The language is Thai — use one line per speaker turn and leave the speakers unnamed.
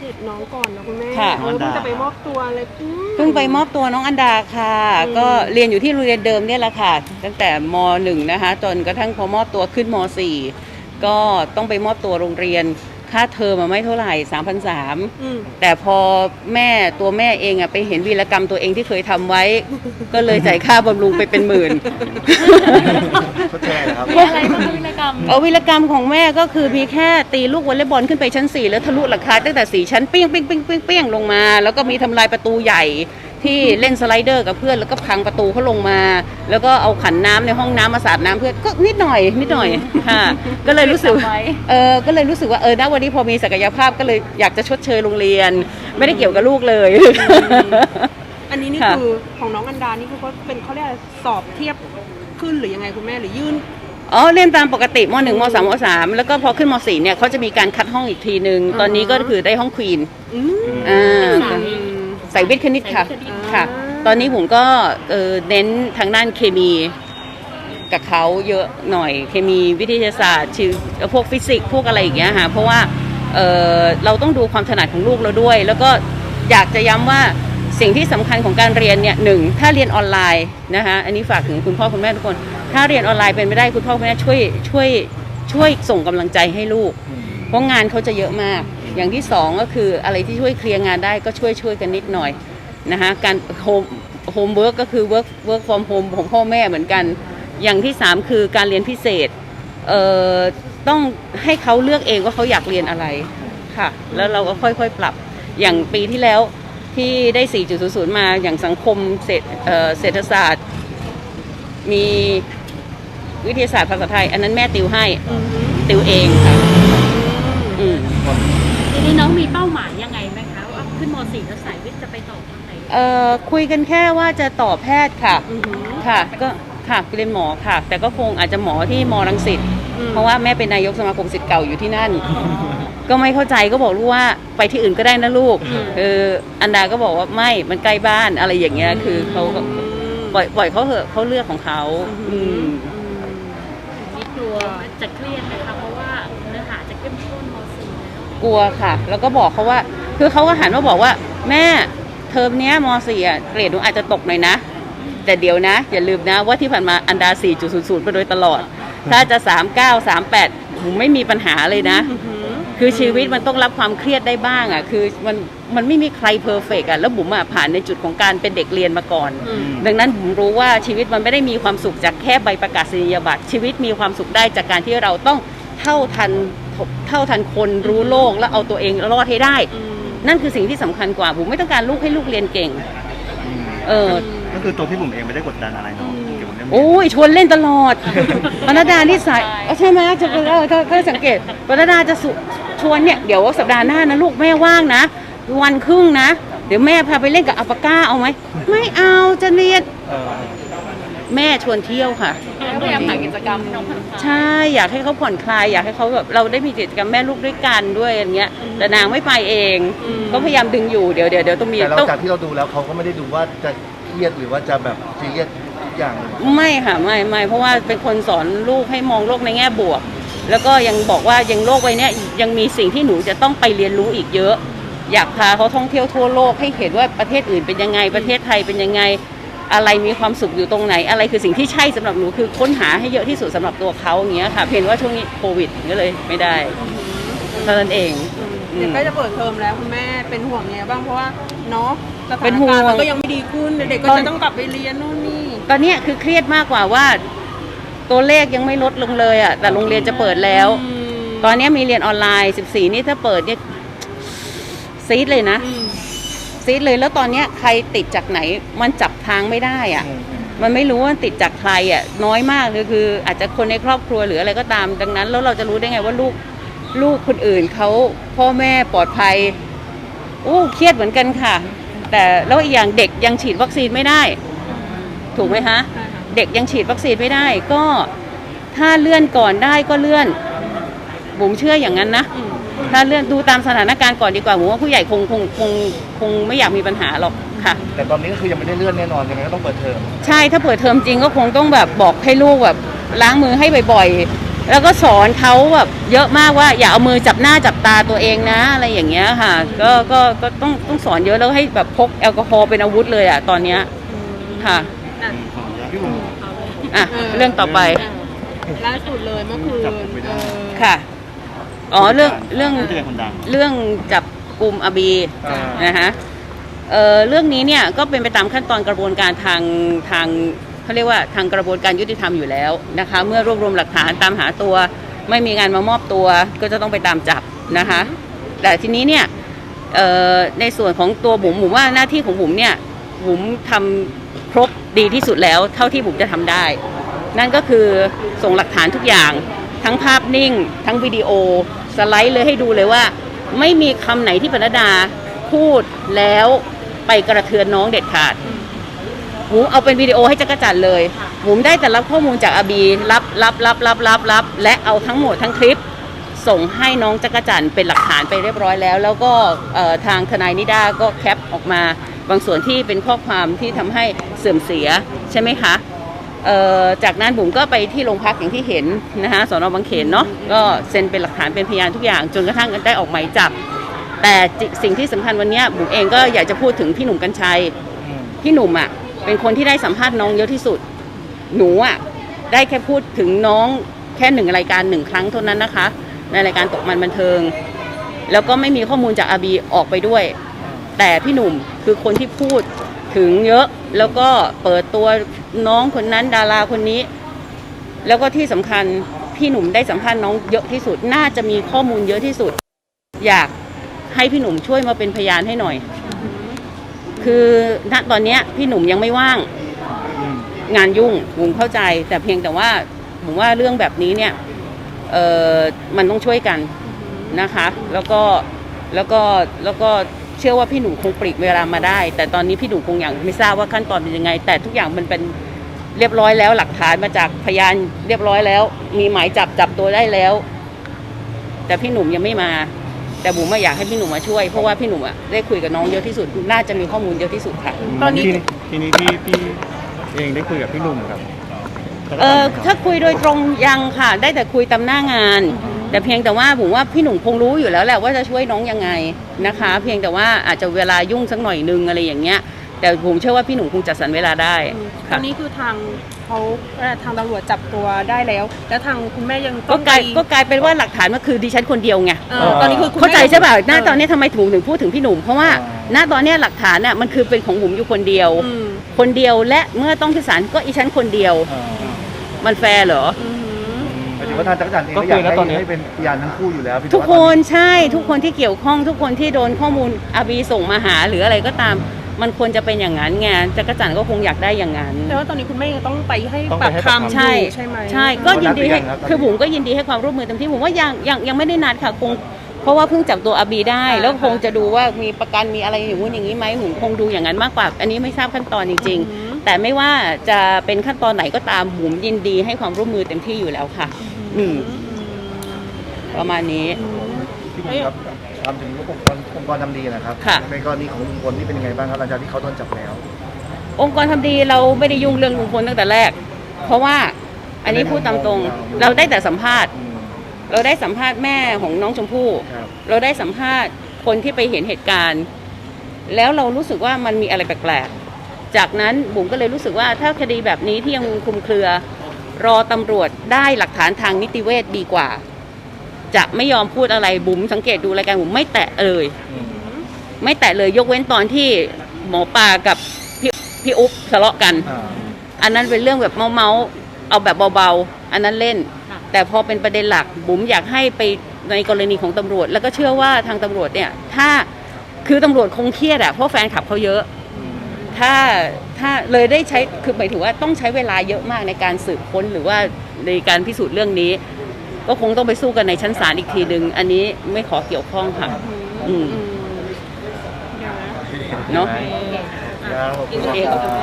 เดตน้องก่อนนะคุณแม่
ค่ะ
เออเพิ่งจะไปมอบตัวเลยอืม
เพิ่งไปมอบตัวน้องอันดาค่ะ
อืม
ก็เรียนอยู่ที่โรงเรียนเดิมเนี่ยแหละค่ะ ตั้งแต่มหนึ่งนะคะ จนกระทั่งพอมอบตัวขึ้นมสี่ก็ต้องไปมอบตัวโรงเรียน ค่าเทอมอะไม่เท่าไหร่3 3 0 0
อืม
แต่พอแม่ตัวแม่เองอะไปเห็นวีรกรรมตัวเองที่เคยทำไว้ ก็เลยจ่ายค่าบำรุงไปเป็นหมื่น
ทดแทนนะครับ
มีอะไรบ้างคะวิรกรรม
เอาวีรกรรมของแม่ก็คือมีแค่ตีลูกวอลเลย์บอลขึ้นไปชั้น 4 แล้วทะลุหลังคาตั้งแต่ 4 ชั้นเปี้ยงเปี้ยงเปี้ยงเปี้ยงเปี้ยงลงมา แล้วก็มีทำลายประตูใหญ่ ที่เล่นสไลเดอร์กับเพื่อนแล้วก็พังประตูเขาลงมา แล้วก็เอาขันน้ำในห้องน้ำมาสาดน้ำเพื่อนก็นิดหน่อย นิดหน่อยค่ะ ก็เลยรู้สึก
จำไว้
เออก็เลยรู้สึกว่าเออณวันนี้พอมีศักยภาพก็เลยอยากจะชดเชยโรงเรียน ไม่ได้เกี่ยวกับลูกเลย
อันนี้นี่
ค่ะ
คือของน้องอันดานี่คือเขาเป็นเขาเรียกอะไรสอบเทียบขึ้นหรือยังไงคุณแม่หรือยื่น
อ๋อเรียนตามปกติมหนึ่งมสามมสามแล้วก็พอขึ้นมสี่เนี่ยเขาจะมีการคัดห้องอีกทีหนึ่งตอนนี้ก็คือได้ห้องควีน
อืม
อ่า
สาย
สายวิทย์คณิตค่ะ
สายวิทย์คณิต
ค่ะ
อ่า
ตอนนี้ผมก็เอ่อเน้นทางด้านเคมีกับเขาเยอะหน่อยเคมีวิทยาศาสตร์ชีวพวกฟิสิกส์พวกอะไรอย่างเงี้ยค่ะเพราะว่าเอ่อเราต้องดูความถนัดของลูกเราด้วย แล้วก็อยากจะย้ำว่าสิ่งที่สำคัญของการเรียนเนี่ยหนึ่งถ้าเรียนออนไลน์นะคะอันนี้ฝากถึงคุณพ่อคุณแม่ทุกคน ถ้าเรียนออนไลน์เป็นไม่ได้คุณพ่อคุณแม่ช่วยช่วยช่วยส่งกำลังใจให้ลูก เพราะงานเขาจะเยอะมาก อย่างที่สองก็คืออะไรที่ช่วยเคลียร์งานได้ก็ช่วยช่วยกันนิดหน่อยนะคะการโฮมโฮมเวิร์กก็คือ work work from home ของพ่อแม่เหมือนกัน อย่างที่สามคือการเรียนพิเศษเอ่อต้องให้เขาเลือกเองว่าเขาอยากเรียนอะไรค่ะ แล้วเราก็ค่อยๆปรับอย่างปีที่แล้วที่ได้ 4.00 มาอย่างสังคมเศรษฐศาสตร์ มีวิทยาศาสตร์ภาษาไทย อันนั้นแม่ติวให้ ติวเองค่ะ
นี้น้องมีเป้าหมายยังไงไหมคะว่าขึ้นม .4 แล้วสายวิทย์จะไปต่อทางไหน
เอ่อคุยกันแค่ว่าจะต่อแพทย์ค่ะ
อืม
ค่ะก็ค่ะเรียนหมอค่ะ แต่ก็คงอาจจะหมอที่มรังสิต
อืม
เพราะว่าแม่เป็นนายกสมาคมศิษย์เก่าอยู่ที่นั่นก็ไม่เข้าใจก็บอกลูกว่าไปที่อื่นก็ได้นะลูกคืออันดาก็บอกว่าไม่มันใกล้บ้านอะไรอย่างเงี้ยคือเขาก็ปล่อยปล่อยเขาเถอะเขาเลือกของเขาอืม
มีกลัวจะเครียดไหมคะเพราะว่าเนื้อหาจะเข้มข้นม .4 แล้ว
กลัวค่ะ แล้วก็บอกเขาว่า คือเขาก็หันมาบอกว่า แม่เทอมเนี้ยมสี่อะเกรดหนูอาจจะตกหน่อยนะ แต่เดี๋ยวนะ อย่าลืมนะว่าที่ผ่านมาอันดา 4.00 ไปโดยตลอด ถ้าจะ 39 38ผมไม่มีปัญหาเลยนะ
อืม
คือชีวิตมันต้องรับความเครียดได้บ้างอะ คือมันมันไม่มีใครเพอร์เฟกอะ แล้วบุ๋มอะผ่านในจุดของการเป็นเด็กเรียนมาก่อน
อืม
ดังนั้นผมรู้ว่าชีวิตมันไม่ได้มีความสุขจากแค่ใบประกาศนียบัตรชีวิตมีความสุขได้จากการที่เราต้องเท่าทัน เท่าทันคนรู้โลกแล้วเอาตัวเองรอดให้ได้
อืม
นั่นคือสิ่งที่สำคัญกว่าผมไม่ต้องการลูกให้ลูกเรียนเก่ง เออ
ก็คือตัวพี่บุ๋มเองไม่ได้กดดันอะไรเนาะเกี่ยวกับเรื่องนี้
โอ้ยชวนเล่นตลอดปนดานี่สายเออใช่ไหมจะเออถ้าถ้าสังเกตปนดาจะสุชวนเนี่ยเดี๋ยวสัปดาห์หน้านะลูกแม่ว่างนะ วันครึ่งนะ เดี๋ยวแม่พาไปเล่นกับอัปปาก้าเอาไหมไม่เอาจะเรียน
เออ
แม่ชวนเที่ยวค่ะ
พยายามหากิจกรรมให้น้องผ่อนคลาย
ใช่อยากให้เขาผ่อนคลาย อยากให้เขาแบบเราได้มีกิจกรรมแม่ลูกด้วยกันด้วยอย่างเงี้ย แต่นางไม่ไปเอง ก็พยายามดึงอยู่เดี๋ยวเดี๋ยวเดี๋ยวต้องมี
แต่เรา
ต้อง
จากที่เราดูแล้วเขาก็ไม่ได้ดูว่าจะเครียดหรือว่าจะแบบซีเรียสทุกอย่างเลย
ไม่ค่ะไม่ไม่เพราะว่าเป็นคนสอนลูกให้มองโลกในแง่บวก แล้วก็ยังบอกว่ายังโลกใบเนี้ยยังมีสิ่งที่หนูจะต้องไปเรียนรู้อีกเยอะ อยากพาเขาท่องเที่ยวทั่วโลกให้เห็นว่าประเทศอื่นเป็นยังไงประเทศไทยเป็นยังไง อะไรมีความสุขอยู่ตรงไหน อะไรคือสิ่งที่ใช่สำหรับหนูคือค้นหาให้เยอะที่สุดสำหรับตัวเขาอย่างเงี้ยค่ะ เพียงว่าช่วงนี้โควิดก็เลยไม่ได้เท่านั้นเอง
เดี๋ยวใกล้จะเปิดเทอมแล้วคุณแม่เป็นห่วงไงบ้างเพราะว่าเนาะสถา
เป็น
น
ห่ว
การ
ง
ณ์มันก็ยังไม่ดีขึ้นเด็กๆก็
ตอน
จะต้องกลับไปเรียนนู่นนี่
ตอนเนี้ยคือเครียดมากกว่าว่า ตัวเลขยังไม่ลดลงเลยอะแต่โรงเรียนจะเปิดแล้ว
อืม
ตอนเนี้ยมีเรียนออนไลน์ 14 นี่ถ้าเปิดเนี่ยซีดเลยนะ
อืม
ซีดเลย แล้วตอนเนี้ยใครติดจากไหนมันจับทางไม่ได้อะมันไม่รู้ว่าติดจากใครอะน้อยมากเลยคือ อาจจะคนในครอบครัวหรืออะไรก็ตาม ดังนั้น แล้วเราจะรู้ได้ไงว่าลูกลูกคนอื่นเขาพ่อแม่ปลอดภัยโอ้เครียดเหมือนกันค่ะ แต่แล้วอีกอย่างเด็กยังฉีดวัคซีนไม่ได้ ถูกไหมคะ
ใช่ค่ะ
เด็กยังฉีดวัคซีนไม่ได้ ก็ถ้าเลื่อนก่อนได้ก็เลื่อนบุ๋มเชื่ออย่างนั้นนะ
อืม
ถ้าเลื่อนดูตามสถานการณ์ก่อนดีกว่าผมว่าผู้ใหญ่คงคงคงคงไม่อยากมีปัญหาหรอกค่ะ
แต่ตอนนี้ก็คือยังไม่ได้เลื่อนแน่นอนยังไงก็ต้องเปิดเทอม
ใช่ถ้าเปิดเทอมจริงก็คงต้องแบบบอกให้ลูกแบบล้างมือให้บ่อยๆ แล้วก็สอนเขาแบบเยอะมากว่าอย่าเอามือจับหน้าจับตาตัวเองนะ อะไรอย่างเงี้ยค่ะ ก็ก็ก็ต้องต้องสอนเยอะแล้วให้แบบพกแอลกอฮอล์เป็นอาวุธเลยอะตอนเนี้ยค่ะ
อะ
พี่บุ๋ม
อะเรื่องต่อไป
ล่าสุดเลยเมื่อคืน
จับไม่ได้
เออ
ค่ะ อ๋อเรื่องเรื่อง
ผู้จัดการคนดัง
เรื่องจับกลุ่มอบี
อ่า
นะคะเอ่อเรื่องนี้เนี่ยก็เป็นไปตามขั้นตอนกระบวนการทางทางเขาเรียกว่าทางกระบวนการยุติธรรมอยู่แล้วนะคะเมื่อรวบรวมหลักฐานตามหาตัว ไม่มีงานมามอบตัวก็จะต้องไปตามจับนะคะแต่ทีนี้เนี่ยเอ่อในส่วนของตัวบุ๋มบุ๋มว่าหน้าที่ของบุ๋มเนี่ยบุ๋มทำครบดีที่สุดแล้ว เท่าที่บุ๋มจะทำได้ นั่นก็คือส่งหลักฐานทุกอย่าง ทั้งภาพนิ่ง ทั้งวิดีโอ สไลด์เลยให้ดูเลยว่า ไม่มีคำไหนที่ปนดดาพูดแล้วไปกระเทือนน้องเด็ดขาดบุ๋มเอาเป็นวิดีโอให้จักรจันทร์เลยบุ๋มได้แต่รับข้อมูลจากอาบีรับรับรับรับรับรับและเอาทั้งหมดทั้งคลิป ส่งให้น้องจักรจันทร์เป็นหลักฐานไปเรียบร้อยแล้ว แล้วก็ทางทนายนิด้าก็แคปออกมา บางส่วนที่เป็นข้อความที่ทำให้เสื่อมเสียใช่ไหมคะ จากนั้นบุ๋มก็ไปที่โรงพักอย่างที่เห็นนะคะสอนอบางเขนเนาะก็เซ็นเป็นหลักฐานเป็นพยานทุกอย่างจนกระทั่งได้ออกหมายจับ แต่จิสิ่งที่สำคัญวันเนี้ยบุ๋มเองก็อยากจะพูดถึงพี่หนุ่มกัญชัยพี่หนุ่มอะเป็นคนที่ได้สัมภาษณ์น้องเยอะที่สุด หนูอะได้แค่พูดถึงน้องแค่หนึ่งรายการหนึ่งครั้งเท่านั้นนะคะ ในรายการตกมันบันเทิง แล้วก็ไม่มีข้อมูลจากอาบีออกไปด้วย แต่พี่หนุ่มคือคนที่พูด ถึงเยอะแล้วก็เปิดตัวน้องคนนั้นดาราคนนี้ แล้วก็ที่สำคัญพี่หนุ่มได้สัมภาษณ์น้องเยอะที่สุด น่าจะมีข้อมูลเยอะที่สุด อยากให้พี่หนุ่มช่วยมาเป็นพยานให้หน่อย คือณตอนเนี้ยพี่หนุ่มยังไม่ว่าง งานยุ่งผมเข้าใจ แต่เพียงแต่ว่าผมว่าเรื่องแบบนี้เนี่ยเออมันต้องช่วยกันนะคะ แล้วก็แล้วก็แล้วก็ เชื่อว่าพี่หนุ่มคงปลีกเวลามาได้ แต่ตอนนี้พี่หนุ่มคงยังไม่ทราบว่าขั้นตอนเป็นยังไง แต่ทุกอย่างมันเป็นเรียบร้อยแล้วหลักฐานมาจากพยานเรียบร้อยแล้ว มีหมายจับจับตัวได้แล้ว แต่พี่หนุ่มยังไม่มา แต่บุ๋มอะอยากให้พี่หนุ่มมาช่วยเพราะว่าพี่หนุ่มอะได้คุยกับน้องเยอะที่สุดน่าจะมีข้อมูลเยอะที่สุดค่ะ
ตอนนี้
ทีทีนี้พี่พี่เองได้คุยกับพี่หนุ่มครับ
เออถ้าคุยโดยตรงยังค่ะ ได้แต่คุยตามหน้างาน แต่เพียงแต่ว่าผมว่าพี่หนุ่มคงรู้อยู่แล้วแหละว่าจะช่วยน้องยังไงนะคะ เพียงแต่ว่าอาจจะเวลายุ่งสักหน่อยนึงอะไรอย่างเงี้ย แต่ผมเชื่อว่าพี่หนุ่มคงจัดสรรเวลาได้
ตอ
ค่ะ
นนี้คือทางเขาเอ่อทางตำรวจจับตัวได้แล้ว แล้วทางคุณแม่ยังต้
ก็
อง
ก
ไป
ลายก็กลายเป็นว่าหลักฐานมันคือดิฉันคนเดียวไง
เออตอนนี้คือคุณ
เข้าใจใช่ป่ะห
เอ
น้า
อ
ตอนนี้ทำไมถูกถึงพูดถึงพี่หนุ่มเพราะว่าหน้าตอนเนี้ยหลักฐานน่ะมันคือเป็นของผมอยู่คนเดียว
อืม
คนเดียวและเมื่อต้องขึ้นศาลก็อีฉันคนเดียว มันแฟร์เหรอ
อืม
หมายถึงว่าทางจักรจันทร์เอง
ก็
ก็
คือ
อยาก
ณตอนนี้
ให้ให้เป็นพยานทั้งคู่อยู่แล้วเพียงแต่
ทุก
ว่า
ค
ตอน
ใช่ทุกคนที่เกี่ยวข้องทุกคนที่โดนข้อมูลอาบีส่งมาหาหรืออะไรก็ตาม มันควรจะเป็นอย่างนั้นไงจักรจันทร์ก็คงอยากได้อย่างนั้น
แต่ว่าตอนนี้คุณแม่ยังต้องไปให้
ต้อง
ปา
ไป
ก
ให้ปาก
คำ
คำ
ใช่
อยู่ใช่ไหม
ใช่ก็ยินดีให้คือผมก็ยินดีให้ความร่วมมือเต็มที่ผมว่ายังยังยังไม่ได้นัดค่ะคงเพราะว่าเพิ่งจับตัวอาบีได้ แล้วคงจะดูว่ามีประกันมีอะไรอย่างงู้นอย่างนี้ไหมผมคงดูอย่างนั้นมากกว่า อันนี้ไม่ทราบขั้นตอนจริง
อืม
ๆ แต่ไม่ว่าจะเป็นขั้นตอนไหนก็ตามผมยินดีให้ความร่วมมือเต็มที่อยู่แล้วค่ะ อืม ประมาณนี้
พี่บุ๋มครับถามถึงองค์กรองค์กรทำดีนะครับ
ค่ะ
ในกรณีของลุงพลนี่เป็นยังไงบ้างครับหลังจากที่เขาโดนจับแล้ว
องค์กรทำดีเราไม่ได้ยุ่งเรื่องลุงพลตั้งแต่แรก เพราะว่าอันนี้พูดตามตรง เราได้แต่สัมภาษณ์
อืม
เราได้สัมภาษณ์แม่ของน้องชมพู่
ครับ
เราได้สัมภาษณ์คนที่ไปเห็นเหตุการณ์ แล้วเรารู้สึกว่ามันมีอะไรแปลกๆ จากนั้นบุ๋มก็เลยรู้สึกว่าถ้าคดีแบบนี้ที่ยังคลุมเครือ รอตำรวจได้หลักฐานทางนิติเวชดีกว่า จะไม่ยอมพูดอะไรบุ๋มสังเกตดูรายการบุ๋มไม่แตะเลย ไม่แตะเลยยกเว้นตอนที่หมอปลากับพี่พี่อุ๊บทะเลาะกัน
อ่า
อันนั้นเป็นเรื่องแบบเมาเมาๆเอาแบบเบาๆ อันนั้นเล่น
ค่ะ
แต่พอเป็นประเด็นหลักบุ๋มอยากให้ไปในกรณีของตำรวจ แล้วก็เชื่อว่าทางตำรวจเนี่ย ถ้าคือตำรวจคงเครียดอะเพราะแฟนคลับเขาเยอะ ถ้าถ้าเลยได้ใช้คือหมายถึงว่าต้องใช้เวลาเยอะมากในการสืบค้นหรือว่าในการพิสูจน์เรื่องนี้ ก็คงต้องไปสู้กันในชั้นศาลอีกทีหนึ่งอันนี้ไม่ขอเกี่ยวข้องค่ะ อืม
อืมเดี๋ยวนะ
เนาะ
แล้วขอบ